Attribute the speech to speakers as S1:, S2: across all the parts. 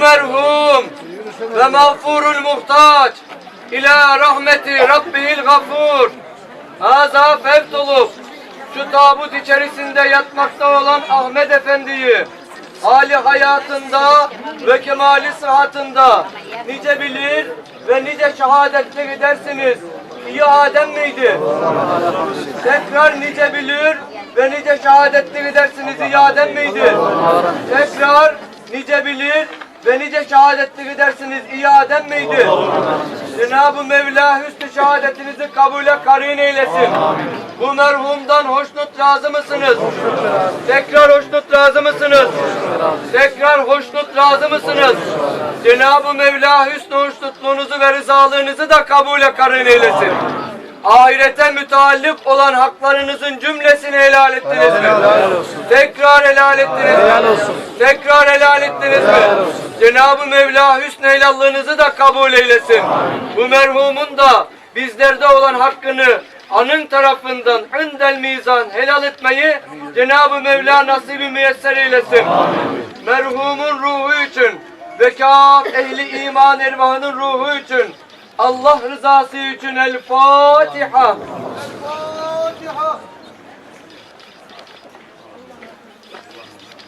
S1: merhum ve mağfurul muhtaç ila rahmeti rabbihil gafur. Haza fevt olup şu tabut içerisinde yatmakta olan Ahmet Efendi'yi hali hayatında ve kemali sıhhatında nice bilir ve nice şehadetle gidersiniz. İyi Adem miydi? Tekrar nice bilir ve nice şehadetli gidersiniz. İyi Adem miydi? Tekrar nice bilir ve nice şehadetli gidersiniz. İyi Adem miydi? Cenab-ı Mevla hüsnü şehadetinizi kabule karin eylesin. Bu merhumdan hoşnut razı mısınız? Tekrar hoşnut razı mısınız? Tekrar hoşnut razı mısınız? Cenab-ı Mevla hüsnü hoşnutluğunuzu ve rızalığınızı da kabule karin eylesin. Ahirete müteallik olan haklarınızın cümlesini helal ettiniz mi? Tekrar helal ettiniz mi? Tekrar helal ettiniz mi? Cenab-ı Mevla hüsnü helallığınızı da kabul eylesin. Bu merhumun da bizlerde olan hakkını anın tarafından hündel mizan helal etmeyi Cenab-ı Mevla nasibi müyesser eylesin. Merhumun ruhu için ve kâf ehli iman ervahının ruhu için Allah rızası için El Fatiha.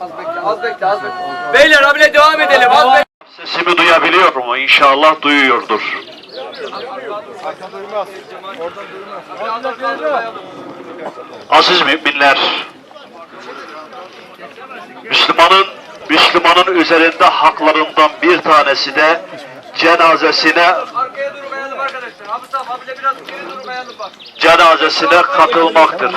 S1: Az bekle, az bekle, az bekle. Beyler abile devam edelim. Az bekle.
S2: Sesimi duyabiliyor mu? İnşallah duyuyordur. Aziz müminler, Müslümanın Müslümanın üzerinde haklarından bir tanesi de cenazesine
S1: Arkaya dur kayalım arkadaşlar. Abi sağ, abi de biraz geri dur kayalım bak.
S2: cenazesine katılmaktır.